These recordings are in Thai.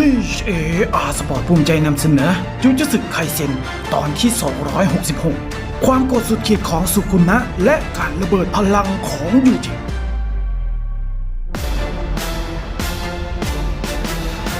ที่เออาสปอร์ตภูมิใจนำเสนอยูจสึไคเซนตอนที่ 266 ความกดสุดขีดของสุกุนะ และการระเบิดพลังของยูจิ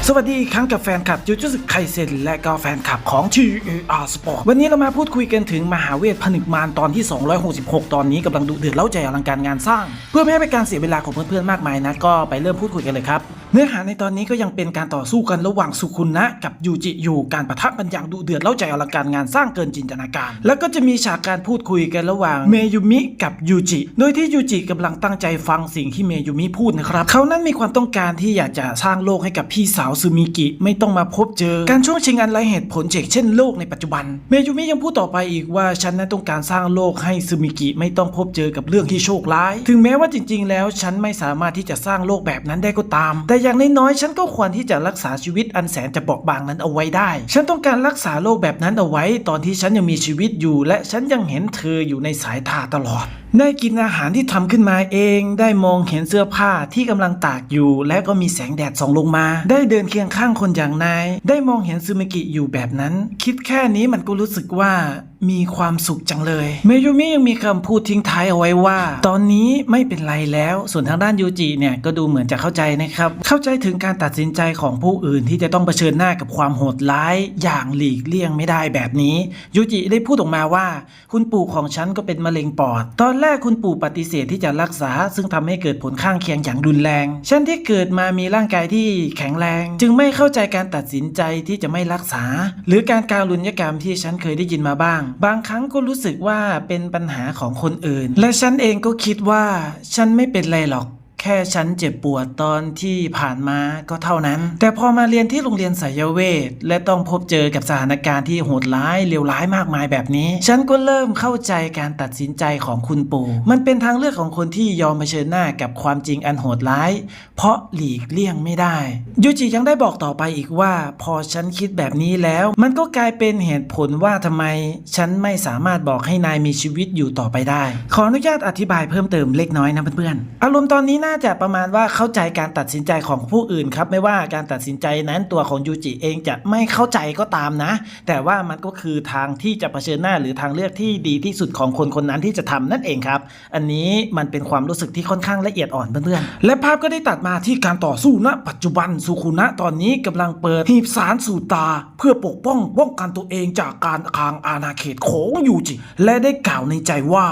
สวัสดีครั้งกับแฟนคลับจูจูสึไคเซนและก็แฟนคลับของ TAR Sport วันนี้เรามาพูดคุยกันถึงมหาเวทผนึกมารตอนที่ 266 ตอนนี้กำลังดุเดือดเล้าใจอลังการงานสร้าง เพื่อไม่ให้เป็นการเสียเวลาของเพื่อนๆมากมายนะ ก็ไปเริ่มพูดคุยกันเลยครับ เนื้อหาในตอนนี้ก็ยังเป็นการต่อสู้กันระหว่างสุคุณนะกับยูจิอยู่การประทะกันอย่างดุเดือดเล้าใจอลังการงานสร้างเกินจินตนาการ แล้วก็จะมีฉากการพูดคุยกันระหว่างเมยุมิกับยูจิโดยที่ยูจิกำลังตั้งใจฟังสิ่งที่เมยุมิพูดนะครับเขานั้นมีความต้องการที่อยากจะสร้างโลกให้กับพี่สาวซูมิกิไม่ต้องมาพบเจอ การช่วงชิงอันไรเหตุผลเชกเช่นโลกในปัจจุบัน เมยุมิยังพูดต่อไปอีกว่าฉันนั้นต้องการสร้างโลกให้ซูมิกิไม่ต้องพบเจอกับเรื่องที่โชคร้าย ถึงแม้ว่าจริง ๆ แล้วฉันไม่สามารถที่จะสร้างโลกแบบนั้นได้ก็ตาม แต่อย่างน้อยๆฉันก็ควรที่จะรักษาชีวิตอันแสนจะเบาบางนั้นเอาไว้ได้ ฉันต้องการรักษาโลกแบบนั้นเอาไว้ ตอนที่ฉันยังมีชีวิตอยู่ และฉันยังเห็นเธออยู่ในสายตาตลอด ได้กินอาหารที่ทำขึ้นมาเอง ได้มองเห็นเสื้อผ้าที่กำลังตากอยู่ และก็มีแสงแดดส่องลงมา ได้เดินเคียงข้างคนอย่างนาย ได้มองเห็นซูมิกิอยู่แบบนั้น คิดแค่นี้มันก็รู้สึกว่ามีความสุขจังเลย เมยูมิยังมีคำพูดทิ้งท้ายเอาไว้ว่า ตอนนี้ไม่เป็นไรแล้ว ส่วนทางด้านยูจิเนี่ยก็ดูเหมือนจะเข้าใจนะครับ เข้าใจถึงการตัดสินใจของผู้อื่นที่จะต้องเผชิญหน้ากับความโหดร้าย อย่างหลีกเลี่ยงไม่ได้แบบนี้ยูจิได้พูดออกมาว่า คุณปู่ของฉันก็เป็นมะเร็งปอด ตอนแรกคุณปู่ปฏิเสธที่จะรักษา ซึ่งทำให้เกิดผลข้างเคียงอย่างรุนแรงฉันที่เกิดมามีร่างกายที่แข็งแรง จึงไม่เข้าใจการตัดสินใจที่จะไม่รักษา หรือการการุญยกรรมที่ฉันเคยได้ยินมาบ้างบางครั้งก็รู้สึกว่าเป็นปัญหาของคนอื่น และฉันเองก็คิดว่าฉันไม่เป็นไรหรอก ค่ฉันเจ็บปวดตอนที่ผ่านมาก็เท่านั้น แต่พอมาเรียนที่โรงเรียนสายเวท และต้องพบเจอกับสถานการณ์ที่โหดร้ายเลวร้ายมากมายแบบนี้ ฉันก็เริ่มเข้าใจการตัดสินใจของคุณปู่ มันเป็นทางเลือกของคนที่ยอมเผชิญหน้ากับความจริงอันโหดร้าย เพราะหลีกเลี่ยงไม่ได้ ยูจิยังได้บอกต่อไปอีกว่า พอฉันคิดแบบนี้แล้ว มันก็กลายเป็นเหตุผลว่าทำไม ฉันไม่สามารถบอกให้นายมีชีวิตอยู่ต่อไปได้ ขออนุญาตอธิบายเพิ่มเติมเล็กน้อยนะเพื่อนๆอารมณ์ตอนนี้น่าจะประมาณว่าเข้าใจการตัดสินใจของผู้อื่นครับไม่ว่าการตัดสินใจนั้นตัวของยูจิเองจะไม่เข้าใจก็ตามนะ แต่ว่ามันก็คือทางที่จะเผชิญหน้าหรือทางเลือกที่ดีที่สุดของคนคนนั้นที่จะทำนั่นเองครับ อันนี้มันเป็นความรู้สึกที่ค่อนข้างละเอียดอ่อนเพื่อนๆและภาพก็ได้ตัดมาที่การต่อสู้ณ ปัจจุบันสุขุนะตอนนี้กำลังเปิดหีบสารสู่ตา เพื่อปกป้องป้องกันตัวเองจากการคางอาณาเขตของยูจิ และได้กล่าวในใจว่า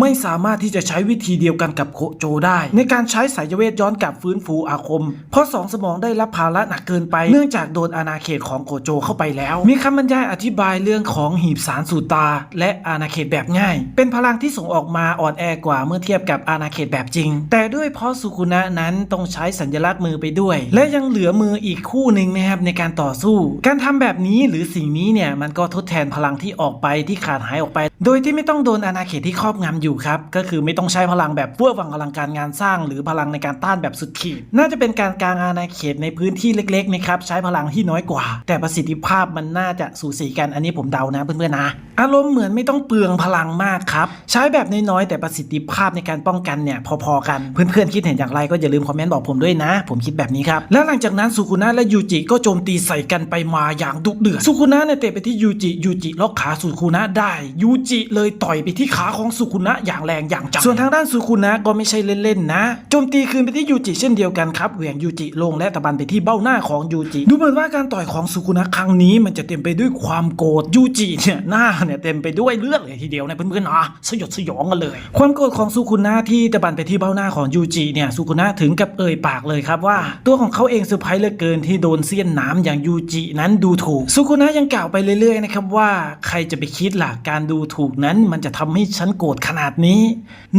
ไม่สามารถที่จะใช้วิธีเดียวกันกับโคโจได้ ในการใช้สายเวทย้อนกลับฟื้นฟูอาคม เพราะสองสมองได้รับภาระหนักเกินไป เนื่องจากโดนอาณาเขตของโกโจเข้าไปแล้ว มีคำบรรยายอธิบายเรื่องของหีบสารสูตา และอาณาเขตแบบง่าย เป็นพลังที่ส่งออกมาอ่อนแอกว่าเมื่อเทียบกับอาณาเขตแบบจริง แต่ด้วยเพราะสุคุนะนั้นต้องใช้สัญลักษณ์มือไปด้วย และยังเหลือมืออีกคู่หนึ่งนะครับในการต่อสู้ การทำแบบนี้หรือสิ่งนี้เนี่ยมันก็ทดแทนพลังที่ออกไปที่ขาดหายออกไป โดยที่ไม่ต้องโดนอาณาเขตที่ครอบงำอยู่ครับ ก็คือไม่ต้องใช้พลังแบบเฟื่อวังอลังการงานสร้าง หรือพลังในการต้านแบบสุดขีด น่าจะเป็นการกางอาณาเขตในพื้นที่เล็กๆนะครับใช้พลังที่น้อยกว่า แต่ประสิทธิภาพมันน่าจะสูสีกันอันนี้ผมเดานะเพื่อนๆนะอารมณ์เหมือนไม่ต้องเปลืองพลังมากครับใช้แบบน้อยๆแต่ประสิทธิภาพในการป้องกันเนี่ยพอๆกันเพื่อนๆคิดเห็นอย่างไรก็อย่าลืมคอมเมนต์บอกผมด้วยนะ ผมคิดแบบนี้ครับแล้วหลังจากนั้นสุคุนะและยูจิก็โจมตีใส่กันไปมาอย่างดุเดือดสุคุนะเนี่ยเตะไปที่ยูจิยูจิล็อกขาสุคุนะได้ยูจิเลยต่อยไปที่ขาของสุคุนะอย่างแรงอย่างจังส่วนทางด้านสุคุนะก็ไม่ใช่เล่นๆนะโจมตีคืนไปที่ยูจิเช่นเดียวกันครับเหวี่ยงยูจิลงและตะบันไปที่เบ้าหน้าของยูจิดูเหมือนว่าการต่อยของสุคุนะครั้งนี้มันจะเต็มไปด้วยความโกรธยูจิเนี่ยหน้าเนี่ยเต็มไปด้วยเลือดเลยทีเดียวนะเพื่อนๆนะสยดสยองกันเลย ความโกรธของสุคุนะที่ตะบันไปที่เบ้าหน้าของยูจิเนี่ยสุคุนะถึงกับเอ่ยปากเลยครับว่า ตัวของเขาเองเซอร์ไพรส์เหลือเกินที่โดนเสี้ยนหน้ำอย่างยูจินั้นดูถูกสุคุนะยังกล่าวไปเรื่อยๆนะครับว่าใครจะไปคิดล่ะการดูถูกนั้นมันจะทำให้ฉันโกรธขนาดนี้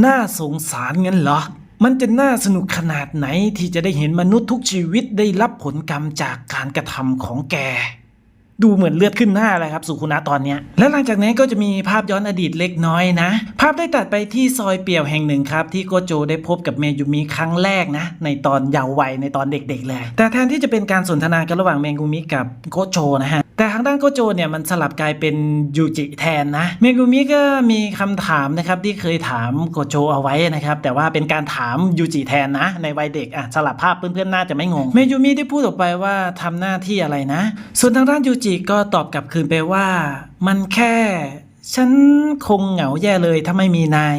น่าสงสารงั้นเหรอ มันจะน่าสนุกขนาดไหนที่จะได้เห็นมนุษย์ทุกชีวิตได้รับผลกรรมจากการกระทำของแกดูเหมือนเลือดขึ้นหน้าเลยครับสุคุนะตอนเนี้ยและหลังจากนั้นก็จะมีภาพย้อนอดีตเล็กน้อยนะ ภาพได้ตัดไปที่ซอยเปี่ยวแห่งหนึ่งครับ ที่โกโจได้พบกับเมยุมิครั้งแรกนะ ในตอนเยาว์วัยในตอนเด็กๆเลย แต่แทนที่จะเป็นการสนทนากันระหว่างเมยุมิกับโกโจนะฮะ แต่ทางด้านโกโจเนี่ยมันสลับกลายเป็นยูจิแทนนะ เมกุมิก็มีคำถามนะครับที่เคยถามโกโจเอาไว้นะครับ แต่ว่าเป็นการถามยูจิแทนนะ ในวัยเด็กอะสลับภาพเพื่อนๆน่าจะไม่งง เมยูมิได้พูดออกไปว่าทำหน้าที่อะไรนะ ส่วนทางด้านยูจิก็ตอบกลับคืนไปว่า มันแค่ ฉันคงเหงาแย่เลยถ้าไม่มีนาย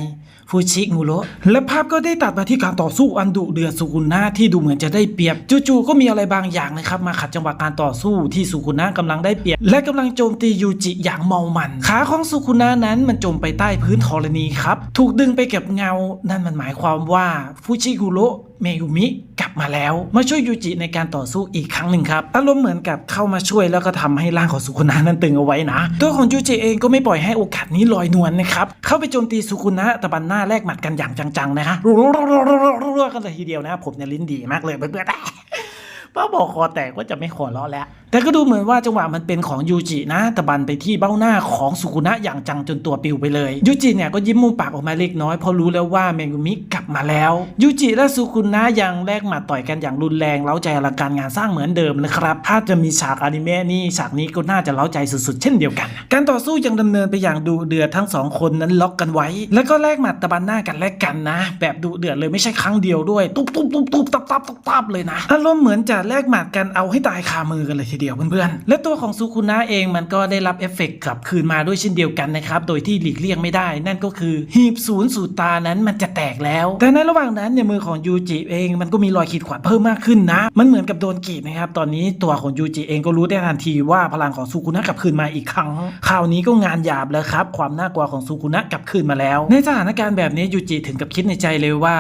ฟูชิงูโระและภาพก็ได้ตัดมาที่การต่อสู้อันดุเดือดสุกุนะที่ดูเหมือนจะได้เปรียบจู่ๆก็มีอะไรบางอย่างนะครับมาขัดจังหวะการต่อสู้ที่สุกุนะกำลังได้เปรียบ และกำลังโจมตียูจิอย่างเมามัน ขาของสุกุนะนั้นมันจมไปใต้พื้นธรณีครับ ถูกดึงไปเก็บเงา นั่นมันหมายความว่าฟูชิกุโระ เมยุมิกลับมาแล้ว มาช่วยยูจิในการต่อสู้อีกครั้งหนึ่งครับอารมณ์เหมือนกับเข้ามาช่วยแล้วก็ทำให้ร่างของสุคุนะนั้นตึงเอาไว้นะ ตัวของยูจิเองก็ไม่ปล่อยให้โอกาสนี้ลอยนวลนะครับเข้าไปโจมตีสุคุนะตะบันหน้าแลกหมัดกันอย่างจังๆนะฮะรัวๆกันเลยทีเดียวนะผมเนี่ยลิ้นดีมากเลยเพื่อนๆป้าบอกคอแตกว่าจะไม่ขอล้อแล้ว แต่ก็ดูเหมือนว่าจังหวะมันเป็นของยูจินะตะบันไปที่เบ้าหน้าของสุกุนะอย่างจังจนตัวปิวไปเลยยูจิเนี่ยก็ยิ้มมุมปากออกมาเล็กน้อยเพราะรู้แล้วว่าเมกุมิกลับมาแล้วยูจิและสุกุนะยังแลกหมัดต่อยกันอย่างรุนแรงเล้าใจอลังการงานสร้างเหมือนเดิมนะครับถ้าจะมีฉากอนิเมะนี่ฉากนี้ก็น่าจะเล้าใจสุดๆ เช่นเดียวกัน การต่อสู้ยังดำเนินไปอย่างดุเดือดทั้งสองคนนั้นล็อกกันไว้ แล้วก็แลกหมัดตะบันหน้ากันแลกกันนะ แบบดุเดือดเลยไม่ใช่ครั้งเดียวด้วยตุ๊บตุ๊บตุ๊บตุ๊บตับตับตับตับเลยนะอารมณ์เหมือนจะแลกหมัดกันเอาให้ตายคามือกันเลยทีเดียวเพื่อนๆ และตัวของซูคุนะเองมันก็ได้รับเอฟเฟกต์กลับคืนมาด้วยเช่นเดียวกันนะครับ โดยที่หลีกเลี่ยงไม่ได้ นั่นก็คือหีบศูนย์สูตรตานั้นมันจะแตกแล้ว แต่ในระหว่างนั้นเนี่ยมือของยูจิเองมันก็มีรอยขีดข่วนเพิ่มมากขึ้นนะ มันเหมือนกับโดนกีดนะครับ ตอนนี้ตัวของยูจิเองก็รู้ได้ทันทีว่าพลังของซูคุนะกลับคืนมาอีกครั้ง คราวนี้ก็งานหยาบแล้วครับ ความน่ากลัวของซูคุนะกลับคืนมาแล้ว ในสถานการณ์แบบนี้ยูจิถึงกับคิดในใจเลยว่า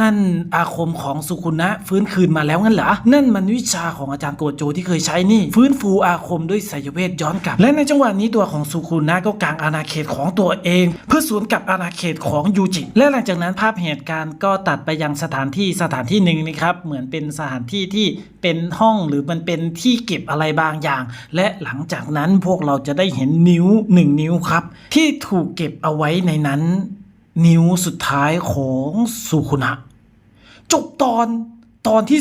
นั่นอาคมของสุคุนะฟื้นคืนมาแล้วงั้นเหรอ นั่นมันวิชาของอาจารย์โกโจที่เคยใช้นี่ ฟื้นฟูอาคมด้วยสายเวทย้อนกลับ และในจังหวะนี้ตัวของสุคุนะก็กางอาณาเขตของตัวเอง เพื่อสวนกับอาณาเขตของยูจิ และหลังจากนั้นภาพเหตุการณ์ก็ตัดไปยังสถานที่สถานที่หนึ่งนะครับ เหมือนเป็นสถานที่ที่เป็นห้องหรือมันเป็นที่เก็บอะไรบางอย่าง และหลังจากนั้นพวกเราจะได้เห็นนิ้วหนึ่งนิ้วครับ ที่ถูกเก็บเอาไว้ในนั้น นิ้วสุดท้ายของสุคุนะจบตอนตอนที่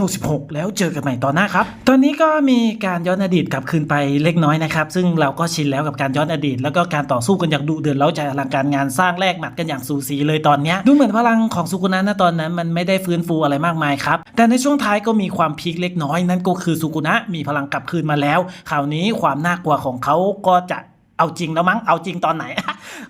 266 แล้วเจอกันใหม่ตอนหน้าครับ ตอนนี้ก็มีการย้อนอดีตกลับคืนไปเล็กน้อยนะครับ ซึ่งเราก็ชินแล้วกับการย้อนอดีต แล้วก็การต่อสู้กันอย่างดุเดือดแล้วใจอลังการงานสร้างแลกหมัดกันอย่างสูสีเลยตอนนี้ ดูเหมือนพลังของสุกุนะนะตอนนั้นมันไม่ได้ฟื้นฟูอะไรมากมายครับ แต่ในช่วงท้ายก็มีความพีคเล็กน้อยนั่นก็คือสุกุนะมีพลังกลับคืนมาแล้ว คราวนี้ความน่ากลัวของเขาก็จะ เอาจริงแล้วมั้ง เอาจริงตอนไหน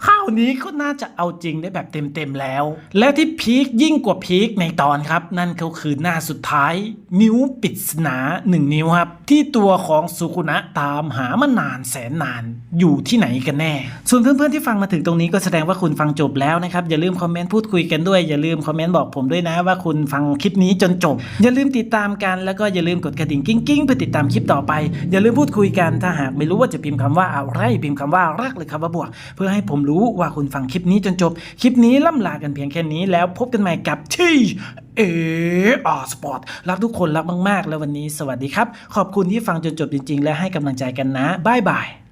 คราวนี้ก็น่าจะเอาจริงได้แบบเต็มๆแล้ว และที่พีคยิ่งกว่าพีคในตอนครับ นั่นก็คือหน้าสุดท้าย นิ้วปริศนาหนึ่งนิ้วครับ ที่ตัวของสุคุนะตามหามานานแสนนานอยู่ที่ไหนกันแน่ ส่วนเพื่อนๆที่ฟังมาถึงตรงนี้ก็แสดงว่าคุณฟังจบแล้วนะครับ อย่าลืมคอมเมนต์พูดคุยกันด้วย อย่าลืมคอมเมนต์บอกผมด้วยนะว่าคุณฟังคลิปนี้จนจบ อย่าลืมติดตามกันแล้วก็อย่าลืมกดกระดิ่งกิ้งๆเพื่อติดตามคลิปต่อไป อย่าลืมพูดคุยกันถ้าหากไม่รู้ว่าจะพิมพ์คำว่าอะไรพิมพ์คำว่ารักหรือคำว่าบวก เพื่อให้ผมรู้ว่าคุณฟังคลิปนี้จนจบ คลิปนี้ล่ำลากันเพียงแค่นี้แล้วพบกันใหม่กับที่เออสปอร์ตรักทุกคนรักมาก ๆ แล้ววันนี้สวัสดีครับ ขอบคุณที่ฟังจนจบจริง ๆ และให้กำลังใจกันนะบายบาย